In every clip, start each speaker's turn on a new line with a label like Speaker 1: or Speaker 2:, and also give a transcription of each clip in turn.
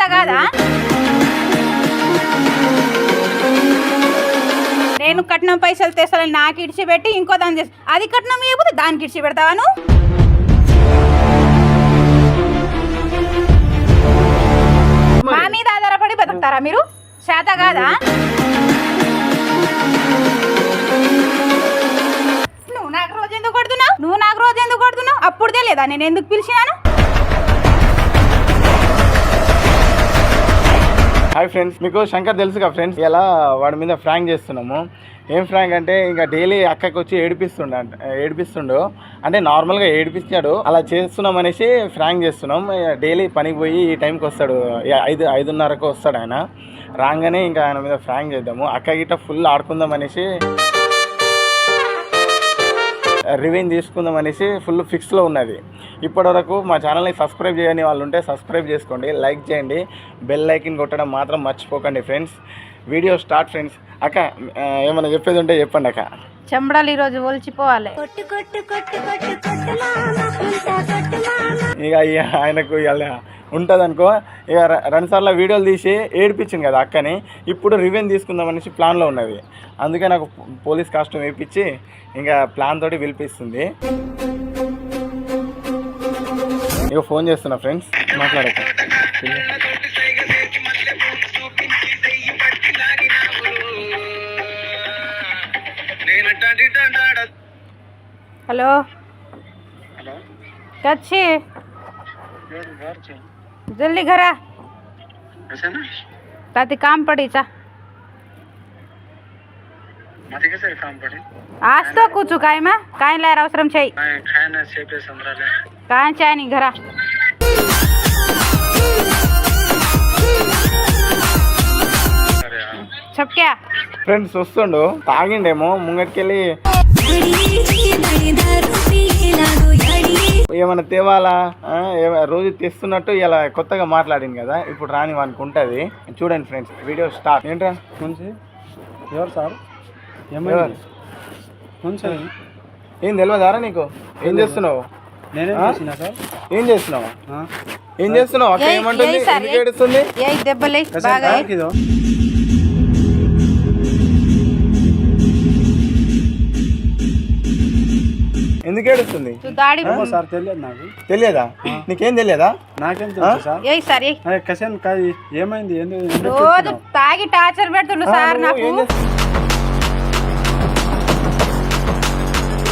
Speaker 1: చేత కాదా? నేను కట్నం పైసలు తెస్తాను నాకు ఇడిచిపెట్టి ఇంకో దాని చేస్తా అది కట్నం ఇవ్వకపోతే దానికి ఇడిచి పెడతావా నువ్వు? మా మీద ఆధారపడి బతుకుతారా మీరు? చేత కాదా? నువ్వు నాకు రోజు ఎందుకు కొడుతున్నావు? నువ్వు నాకు రోజు ఎందుకు కొడుతున్నావు? అప్పుడు తెలియదా? నేను ఎందుకు పిలిచినాను?
Speaker 2: హాయ్ ఫ్రెండ్స్ మీకు శంకర్ తెలుసుగా ఫ్రెండ్స్ ఇలా వాడి మీద ఫ్రాంక్ చేస్తున్నాము? ఏం ఫ్రాంక్ అంటే ఇంకా డైలీ అక్కకి వచ్చి ఏడిపిస్తుండ ఏడిపిస్తుండు. అంటే నార్మల్గా ఏడిపించాడు అలా చేస్తున్నాం అనేసి ఫ్రాంక్ చేస్తున్నాం. డైలీ పనికి పోయి ఈ టైంకి వస్తాడు. ఐదు ఐదున్నరకు వస్తాడు ఆయన. రాగానే ఇంకా ఆయన మీద ఫ్రాంక్ చేద్దాము. అక్క గిట్ట ఫుల్ ఆడుకుందాం అనేసి రివెంజ్ తీసుకుందాం అనేసి ఫుల్ ఫిక్స్లో ఉన్నది. ఇప్పటివరకు మా ఛానల్ని సబ్స్క్రైబ్ చేయని వాళ్ళు ఉంటే సబ్స్క్రైబ్ చేసుకోండి లైక్ చేయండి బెల్ లైకిన్ కొట్టడం మాత్రం మర్చిపోకండి ఫ్రెండ్స్. Video start friends. అక్క ఏమైనా చెప్పేది ఉంటే చెప్పండి అక్క.
Speaker 1: చెంబడలు ఈరోజు ఒలిచిపోవాలి.
Speaker 2: ఇక ఇక ఆయనకు ఇలా ఉంటుంది అనుకో ఇక ర- రెండు సార్లు వీడియోలు తీసి ఏడిపించింది కదా అక్కని. ఇప్పుడు రివెంజ్ తీసుకుందాం అనేసి ప్లాన్లో ఉన్నది. అందుకే నాకు పోలీస్ కాస్ట్యూమ్ వేయించి ఇంకా ప్లాన్ తోటి పిలిపిస్తుంది. ఇక ఫోన్ చేస్తున్నా ఫ్రెండ్స్ మాట్లాడక
Speaker 1: हेलो कच्छी जल्दी घर आ ताती काम पड़ी चा आज तो కూర్చు కాయమా కాయలు లేరు అవసరం చెయ్యి కాయం చేయని घरा చెప్కా
Speaker 2: ఫ్రెండ్స్ వస్తుండు. తాగిండేమో ముంగటికెళ్ళి. ఏమైనా తేవాలా? రోజు తెస్తున్నట్టు ఇలా కొత్తగా మాట్లాడింది కదా ఇప్పుడు రాని వానికి ఉంటుంది. చూడండి ఫ్రెండ్స్ వీడియో స్టార్ట్. ఏంట్రా?
Speaker 3: కొంచెం ఎవరు సార్? కొంచెం
Speaker 2: ఏం తెలియదారా నీకు? ఏం చేస్తున్నావు? ఏం చేస్తున్నావా? ఏం చేస్తున్నావు? అక్క ఏమంటుంది? ఎందుకు ఏడుస్తుంది? ఎందుకు ఏడుస్తుంది?
Speaker 1: దాడి
Speaker 3: సార్ తెలియదు నాకు.
Speaker 2: తెలియదా? నీకేం తెలియదా?
Speaker 3: నాకేం తెలుసు సార్.
Speaker 1: ఏ సార్. ఏ
Speaker 3: కసేన్ ఏమైంది? ఎందుకు
Speaker 1: రోజు తాగి టార్చర్ పెడుతుండు సార్ నాకు.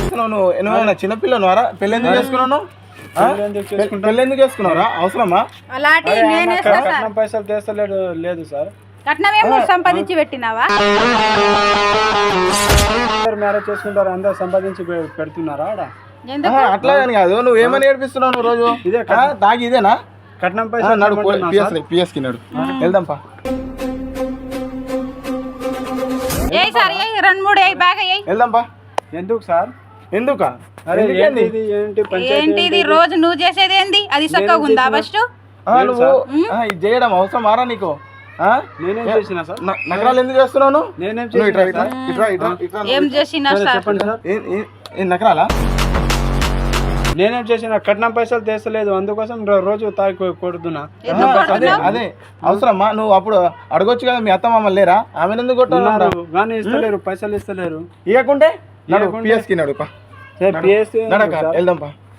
Speaker 2: చేస్తున్నావు నువ్వు? నువ్వేమన్నా చిన్నపిల్లనువారా పెళ్ళి ఎందుకు చేసుకున్నావు?
Speaker 3: పెళ్ళి ఎందుకు
Speaker 2: చేసుకున్నావురా? అవసరమా?
Speaker 1: అలాంటి నేను
Speaker 3: కట్నం పైసలు తెస్తలేడు లేదు సార్.
Speaker 1: కట్నమేమో సంపాదించి పెట్టినావా?
Speaker 3: అందరు మ్యారేజ్ చేసుకుంటారు అందరు సంపాదించి పెడుతున్నారా ఆడ?
Speaker 2: అట్లా అని కాదు. నువ్వు ఏమని ఏడిపిస్తున్నావు నువ్వు రోజు?
Speaker 3: ఇదే
Speaker 2: తాగి ఇదేనా?
Speaker 3: కట్నం పైసలు
Speaker 2: నడు పిఎస్. పిఎస్కి నడు వెళ్దాం పా.
Speaker 1: ఏ సార్ ఏ రెండు మూడు ఏ బాగా ఏ
Speaker 2: వెళ్దాం పా.
Speaker 3: ఎందుకు సార్?
Speaker 2: ఎందుకా?
Speaker 3: అరే
Speaker 2: ఎందుకేంది?
Speaker 3: ఏంటి ఇది ఏంటి పంచాయతీ
Speaker 1: ఏంటి ఇది? రోజు నువ్వు చేసేది ఏంది? అది చక్కగా ఉందా ఫస్ట్?
Speaker 2: ఆ, నువ్వు ఆ, ఇది చేయడం అవసరం మారా నీకు?
Speaker 3: నేనేం చేసినా సార్?
Speaker 2: న- నగరాలు ఎందుకు చేస్తున్నావు నువ్వు?
Speaker 3: నేనేం
Speaker 2: ఇట్రా
Speaker 3: చేసినా
Speaker 2: ఇట్రా
Speaker 3: సార్?
Speaker 2: ఇట్రా ఇట్రా ఇట్రా.
Speaker 1: ఏం చేసినా
Speaker 3: చెప్పండి సార్.
Speaker 2: నగరాలా?
Speaker 3: నేనేం చేసిన కట్నం పైసలు తెస్తలేదు. అందుకోసం రోజు తాగి కొడుతున్నా.
Speaker 2: అదే అదే అవసరమ్మా నువ్వు అప్పుడు అడగొచ్చు కదా మీ అత్త మామ లేరా? ఆమె ఎందుకు కొట్టాలరా
Speaker 3: కానీ ఇస్తలేరు పైసలు ఇస్తలేరు.
Speaker 2: ఇవ్వకుంటే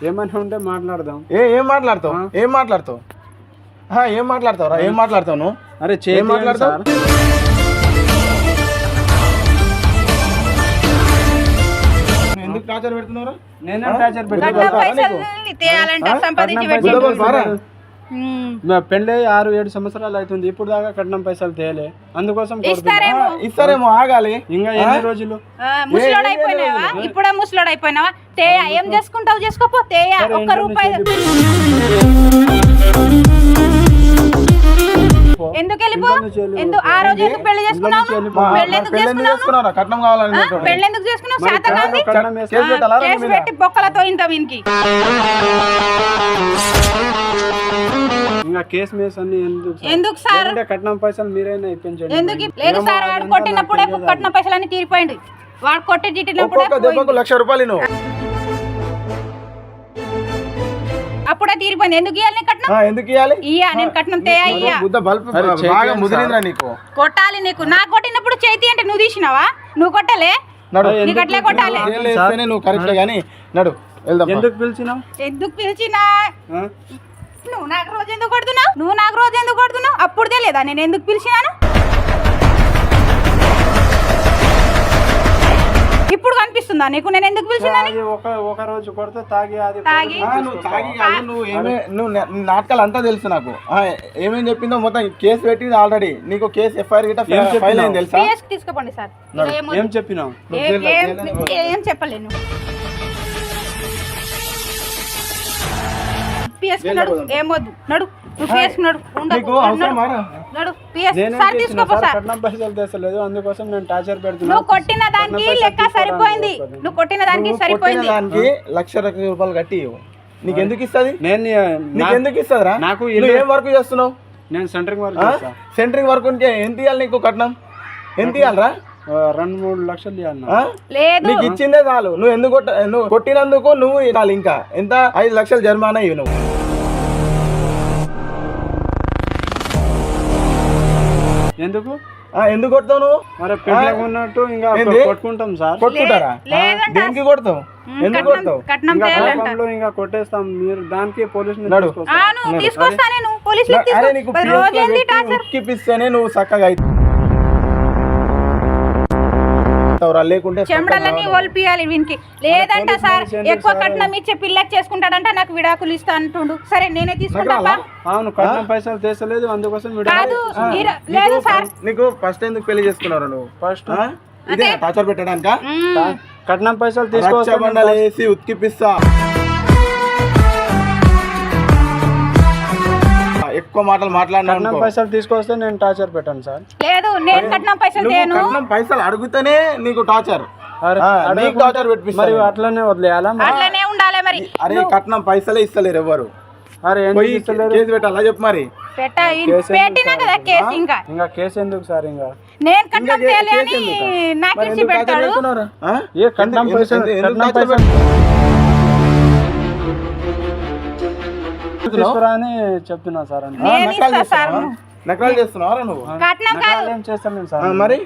Speaker 3: ఏమైనా ఉంటే మాట్లాడదాం.
Speaker 2: ఏ ఏం మాట్లాడతావు? ఏం మాట్లాడతావు? ఆ, ఏం మాట్లాడతావు రా ఏం మాట్లాడతావు నువ్వు?
Speaker 3: అరే
Speaker 2: ఏం
Speaker 3: చేతి
Speaker 2: మాట్లాడతావు? ఎందుకు టార్చర్ పెడుతున్నావురా?
Speaker 3: నేనేం టార్చర్
Speaker 1: కట్నం
Speaker 3: పెళ్ళి ఆరు ఏడు సంవత్సరాలు అవుతుంది. ఇప్పుడు దాకా కట్నం పైసలు తేలే. అందుకోసం.
Speaker 1: ఇస్తారేమో?
Speaker 2: ఇస్తారేమో ఆగాలి.
Speaker 3: ఇంకా ఎన్ని రోజులు?
Speaker 1: ఆ, ముసలోడు అయిపోయినావా ఇప్పుడే ముసలోడు అయిపోయినావా తేయ ఏం చేసుకుంటావు? చేసుకోపో. తేయ. ఒక్క రూపాయి ఎందుకు ఆ రోజు ఎందుకు పెళ్ళి చేసుకున్నావు? ఎందుకు చేసుకున్నావు?
Speaker 2: కట్నం కావాలని.
Speaker 1: పెళ్ళి ఎందుకు చేసుకున్నావు?
Speaker 3: కట్నం- కట్నం.
Speaker 2: కేసు?
Speaker 1: పెట్టి బొక్కలతో ఇంత వీనికి
Speaker 3: ఇంకా కేసు మేస్ అన్ని ఎందుకు సార్?
Speaker 1: ఎందుకు సార్?
Speaker 3: కట్నం పైసలు మీరైనా ఇప్పించండి.
Speaker 1: ఎందుకు లేదు సార్ వాడు కొట్టినప్పుడే కట్టిన పైసలన్నీ తీరిపోయింది. వాడు కొట్టి తిట్టినప్పుడే
Speaker 2: లక్ష రూపాయలు
Speaker 1: అప్పుడే తీరిపోయింది. ఎందుకు ఇవ్వాలి కట్నం?
Speaker 2: ఆ, ఎందుకు ఇవ్వాలి
Speaker 1: ఇయ్యా నేను కట్నం తే ఇయ్యా.
Speaker 2: బాగా
Speaker 3: ఏంటి
Speaker 2: ముదిరిందిరా నీకు.
Speaker 1: కొట్టాలి నీకు. నాకు కొట్టినప్పుడు చేతి అంటే నువ్వు తీసినావా? నువ్వు కొట్టలే?
Speaker 2: నడు.
Speaker 1: నీకు అట్లే కొట్టాలి.
Speaker 2: నువ్వు కరెక్ట్ కానీ నడు
Speaker 3: ఎందుకు పిలిచినావు?
Speaker 1: ఎందుకు పిలిచినా? నువ్వు నాకు రోజు ఎందుకు కొడుతున్నావు? నువ్వు నాకు రోజు ఎందుకు కొడుతున్నావు? అప్పుడు తెలియదా నేను ఎందుకు పిలిచినాను? ఇప్పుడు కనిపిస్తుందా? నీకు నేను ఎందుకు పిలిచినాను
Speaker 3: అది ఒక ఒక రోజు కొడితే తాగి అది
Speaker 1: తాగి.
Speaker 2: నువ్వు నాటకాలు అంతా తెలుసు నాకు. ఆ, ఏమేం చెప్పిందో మొత్తం కేసు పెట్టింది ఆల్రెడీ. నీకు కేసు ఎఫ్ఐఆర్ గిట్ట ఫైల్? అయింది తెలుసా?
Speaker 1: తీసుకోపోండి సార్.
Speaker 3: ఏం చెప్పినావు?
Speaker 1: ఏం చెప్పలేను ఏమొద్దు. నడు నువ్వు నడు సార్ తీసుకోపో
Speaker 3: సార్? పైసలు అందుకోసం నేను టార్చర్ పెడుతున్నా.
Speaker 1: నువ్వు కొట్టిన దానికి లెక్క సరిపోయింది. నువ్వు కొట్టిన దానికి
Speaker 2: నువ్వు కొట్టిన
Speaker 1: సరిపోయింది.
Speaker 2: దానికి లక్ష రూపాయలు కట్టి. నీకు ఎందుకు ఇస్తుంది?
Speaker 3: నేను
Speaker 2: నీకు ఎందుకు ఇస్తుందిరా?
Speaker 3: నాకు
Speaker 2: ఏం వర్క్ చేస్తున్నావు?
Speaker 3: నేను సెంటరింగ్ వర్క్
Speaker 2: సెంటరింగ్ వర్క్ ఎంత ఇవ్వాలి నీకు కట్నం? ఎంత ఇవ్వాలరా
Speaker 3: రెండు మూడు లక్షలు?
Speaker 1: లేదు.
Speaker 2: నీకు ఇచ్చిందే చాలు. నువ్వు ఎందుకు నువ్వు కొట్టినందుకు నువ్వు ఇవ్వాలి ఇంకా. ఎంత? ఐదు లక్షలు జరిమానా ఇవ్వు నువ్వు.
Speaker 3: ఎందుకు?
Speaker 2: ఆ, ఎందుకు కొడతావు నువ్వు?
Speaker 3: మరి పెళ్ళగా ఉన్నట్టు ఇంకా? కొట్టుకుంటాం సార్.
Speaker 2: కొట్టుకుంటారా. దేనికి కొడతావు? ఎందుకు కొడతావు?
Speaker 1: కట్నం
Speaker 3: ఇంకా కొట్టేస్తాం. మీరు దానికి పోలీస్
Speaker 1: తీసుకొస్తా నేను పోలీసులు
Speaker 2: అరే నీకు
Speaker 1: తీసుకో రోజు ఏంది టార్చర్?
Speaker 2: ఉక్కిపిస్తేనే నువ్వు చక్కగా లేకుంటే
Speaker 1: వీనికి. లేదంట సార్ ఎక్కువ కట్నం ఇచ్చే పిల్లకి చేసుకుంటాడంట నాకు విడాకులు ఇస్తా అంటుండు. సరే నేనే తీసుకుంటా
Speaker 3: అవును కట్నం పైసలు తెస్తలేదు అందుకోసం
Speaker 1: లేదు సార్.
Speaker 2: నీకు ఫస్ట్ ఎందుకు పెళ్ళి చేసుకున్నావు నువ్వు?
Speaker 3: ఫస్ట్
Speaker 2: ఆ? ఇదే టార్చర్ పెట్టడానికా?
Speaker 1: మ్మ్.
Speaker 3: కట్నం పైసలు తీసుకోవచ్చు
Speaker 2: రచ్చబండలు వేసి ఉత్కిపిస్తా. ఎక్కువ మాటలు మాట్లాడినా
Speaker 3: కట్నం. పైసలు తీసుకొస్తే నేను టార్చర్ పెట్టాను సార్.
Speaker 1: లేదు నేను కట్నం పైసలు
Speaker 2: నువ్వు
Speaker 1: తేను.
Speaker 2: కట్నం పైసలు అడుగుతూనే నీకు టార్చర్.
Speaker 3: అరే,
Speaker 2: ఆ,
Speaker 3: అడగకుండా
Speaker 2: నీకు టార్చర్
Speaker 3: మరి
Speaker 2: పెట్టిస్తారు
Speaker 3: అట్లనే వదిలేయాలా మరి?
Speaker 1: అట్లనే ఉండాలి మరి.
Speaker 2: అరే కట్నం పైసలే ఇస్తలేరు ఎవరు?
Speaker 3: అరే ఎందుకు
Speaker 2: పోయి
Speaker 3: ఇస్తలేరు?
Speaker 2: కేసు పెట్టాలా చెప్పు మరి.
Speaker 1: పెట్ట
Speaker 3: కేసు
Speaker 1: పెట్టినా కదా కేసు ఇంకా.
Speaker 3: ఇంకా కేసు ఎందుకు సార్ ఇంకా?
Speaker 1: నేను కట్నం? నాకు
Speaker 2: మరి
Speaker 1: ఇచ్చి పెడతాడు?
Speaker 2: ఆ?
Speaker 3: ఏ కట్నం
Speaker 2: ఎందుకు-
Speaker 3: పైసలు
Speaker 2: ఎందుకు- ఎందుకు
Speaker 3: కట్నం
Speaker 2: టార్చర్
Speaker 3: పైసలు తీసుకురా అని చెప్తున్నా సార్ అని.
Speaker 2: ఆ,
Speaker 1: నేను
Speaker 2: నకరాలు
Speaker 1: ఇస్తా సార్.
Speaker 2: చేస్తున్నావా? నకరాలు చేస్తున్నావా నువ్వు
Speaker 1: కట్నం కాదు.
Speaker 3: ఏం చేస్తాను
Speaker 2: ఆ,
Speaker 3: సార్?
Speaker 2: మరి?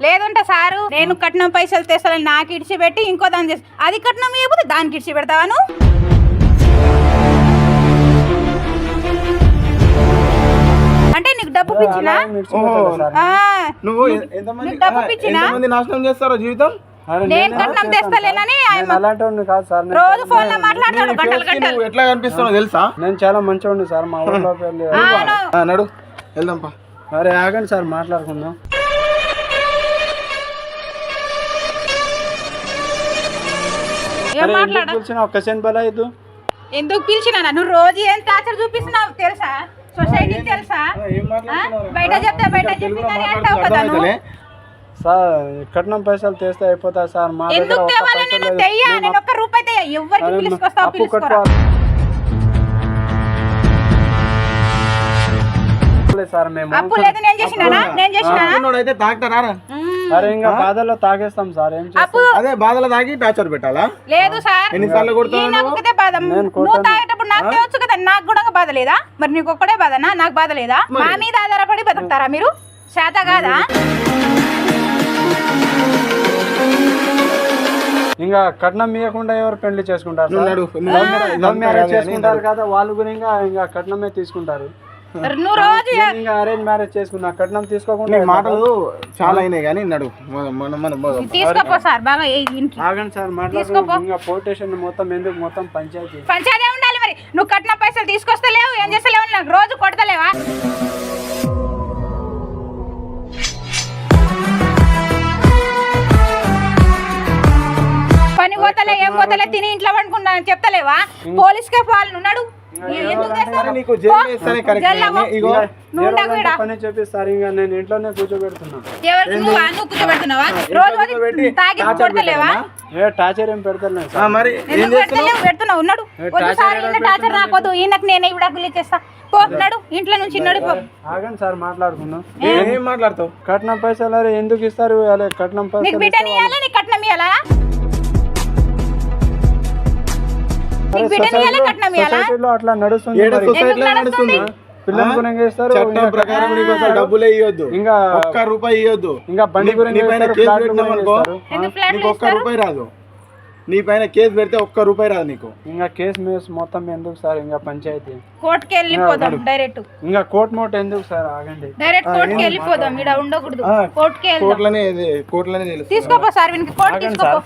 Speaker 1: లేదంట సారు. నేను కట్నం పైసలు తెస్తానని నాకు ఇడిచి పెట్టి ఇంకో దాన్ని చేస్తా. అది కట్నం ఇవ్వకపోతే దానికి ఇడిచి పెడతావా నువ్వు? అంటే నీకు డబ్బు పిచ్చినా?
Speaker 3: సార్.
Speaker 1: ఆ,
Speaker 2: నువ్వు ఎ- ఎంతమంది
Speaker 1: నీకు డబ్బు
Speaker 2: ఆ,
Speaker 1: పిచ్చినా?
Speaker 2: ఎంతమంది నాశనం చేస్తారో జీవితం?
Speaker 1: నేను కట్నం తెస్తలేనని
Speaker 3: అలాంటి కాదు సార్ నేను-
Speaker 1: రోజు ఫోన్లో మాట్లాడతాడు
Speaker 2: నీ
Speaker 1: గంటలు
Speaker 2: face కి
Speaker 1: గంటలు.
Speaker 2: నువ్వు ఎట్లా కనిపిస్తున్నావు తెలుసా?
Speaker 3: నేను చాలా మంచివాడిని సార్ మా ఊళ్ళో పెళ్ళి
Speaker 1: అవును
Speaker 2: ఆ, నడు. వెళ్దాం పా.
Speaker 3: అరే ఆగండి సార్ మాట్లాడుకుందాం. పిలిచినా ఒక్క సెన్ అయ్యదు
Speaker 1: ఎందుకు పిలిచినా నువ్వు రోజు ఏం టార్చర్ చూపిస్తున్నావు తెలుసా? సొసైటీ తెలుసా? బయట చెప్తే బయట చెప్పిందని అంటావు కదా?
Speaker 3: సార్ కట్నం పైసలు తెస్తే అయిపోతా సార్ మా దగ్గర
Speaker 1: ఎందుకు
Speaker 3: ఒక్క
Speaker 1: తేవాలి?
Speaker 3: పైసలు
Speaker 1: నేను
Speaker 3: లేదు.
Speaker 1: తెయ్యా
Speaker 3: మేము
Speaker 1: నేను ఒక్క రూపాయి తెయ్యా. ఎవరికి
Speaker 3: అరే,
Speaker 1: పిలుచుకొస్తావు
Speaker 3: అప్పు
Speaker 1: పిలుచుకోరా?
Speaker 3: కట్టుకోవాలి సార్ మేము
Speaker 1: అప్పు లేదు నేను చేసినానా? నేను చేసినానా?
Speaker 2: అనుకున్నోడు అయితే తాగుతారా రా?
Speaker 1: మ్మ్.
Speaker 3: అరే ఇంకా బాధల్లో తాగేస్తాం సార్ ఏం చేస్తాం?
Speaker 1: అప్పు
Speaker 2: అదే బాధలు తాగి టార్చర్ పెట్టాలా?
Speaker 1: లేదు సార్.
Speaker 2: ఎన్నిసార్లు
Speaker 1: ఈ
Speaker 2: కొడతావు
Speaker 1: నాకు ఒకటే బాధ. నువ్వు తాగేటప్పుడు నాకు తేవచ్చు కదా? నాకు కూడా బాధ లేదా? మరి నీకు ఒక్కడే బాధనా? నాకు బాధ లేదా? మా మీద ఆధారపడి బతుకుతారా మీరు? శాత కాదా?
Speaker 3: ఇంకా కట్నం ఇవ్వకుండా ఎవరు పెళ్ళి చేసుకుంటారు లవ్. మ్యారేజ్- చేసుకుంటారు కదా వాళ్ళు కూడా ఇంకా ఇంకా కట్నమే తీసుకుంటారు.
Speaker 1: నువ్వు రోజు
Speaker 3: ఇంకా అరేంజ్ మ్యారేజ్ చేసుకున్నా కట్నం తీసుకోకుండా
Speaker 2: మాటలు చాలా అయినాయి కానీ నడు
Speaker 1: తీసుకోపో సార్ బాగా ఏ ఇంట్లో.
Speaker 3: ఆగండి సార్ మాట్లాడుకో ఇంకా పోటేషన్ మొత్తం ఎందుకు మొత్తం పంచాయతీ.
Speaker 1: పంచాయతీ ఉండాలి మరి. నువ్వు కట్టిన పైసలు తీసుకొస్తలేవు ఏం చేస్తలేవు నాకు రోజు కొడతలేవా? ఏం
Speaker 2: మరి ఏం
Speaker 1: ఎందుకు
Speaker 2: చేస్తున్నావు?
Speaker 1: పెడతలేవు పెడుతున్నావు? ఉన్నాడు? వద్దు సార్ ఈయన టార్చర్ రాకొద్దు ఈయనకు నేనే విడాకులు ఇచ్చేస్తా. పో నడు ఇంట్లో నుంచి
Speaker 3: ఆగండి సార్ మాట్లాడుకుందాం.
Speaker 2: ఏం? మాట్లాడతావు?
Speaker 3: కట్నం పైసలు ఎందుకు ఇస్తారు? కట్నం పైసలు
Speaker 1: కట్నం ఇవ్వాలా నీకు బిడ్డని ఇయ్యాలి కట్నం ఇయ్యాలా
Speaker 3: సొసైటీలో అట్లా నడుస్తుంది
Speaker 2: ఏడ
Speaker 3: మరి.
Speaker 2: సొసైటీలో నడుస్తుంది?
Speaker 3: పిల్లల గురించి చేస్తారు
Speaker 2: చట్టం
Speaker 3: ఇంకా
Speaker 2: ప్రకారం నీకు అసలు డబ్బులే ఇవ్వద్దు
Speaker 3: ఇంకా
Speaker 2: ఒక్క రూపాయి ఇవ్వద్దు
Speaker 3: ఇంకా బండి
Speaker 2: నీ-
Speaker 3: గురించి
Speaker 2: నీ పైన
Speaker 3: చేస్తారు,
Speaker 2: కేసు
Speaker 3: ఫ్లాట్
Speaker 2: పెట్టినాం
Speaker 3: గురించి
Speaker 2: అనుకో.
Speaker 3: చేస్తారు.
Speaker 1: ఎందుకు ఫ్లాట్లు
Speaker 2: నీకు ఒక్క రూపాయి రాదు. నీ పైన కేసు పెడితే ఒక్క రూపాయి రాదు నీకు.
Speaker 3: ఇంకా కేసు మేస్ మొత్తం ఎందుకు సార్? ఇంకా పంచాయతీ.
Speaker 1: కోర్టుకి వెళ్ళిపోదాం డైరెక్ట్.
Speaker 3: ఇంకా కోర్టు మోట ఎందుకు సార్? ఆగండి.
Speaker 1: డైరెక్ట్ కోర్టుకి వెళ్ళిపోదాం ఇక్కడ ఉండకూడదు. కోర్టుకి వెళ్దాం.
Speaker 2: కోట్లనే ఇది- కోట్లనే తెలుసు
Speaker 1: తీసుకోపో సార్ వీనికి కోర్టు తీసుకోపో.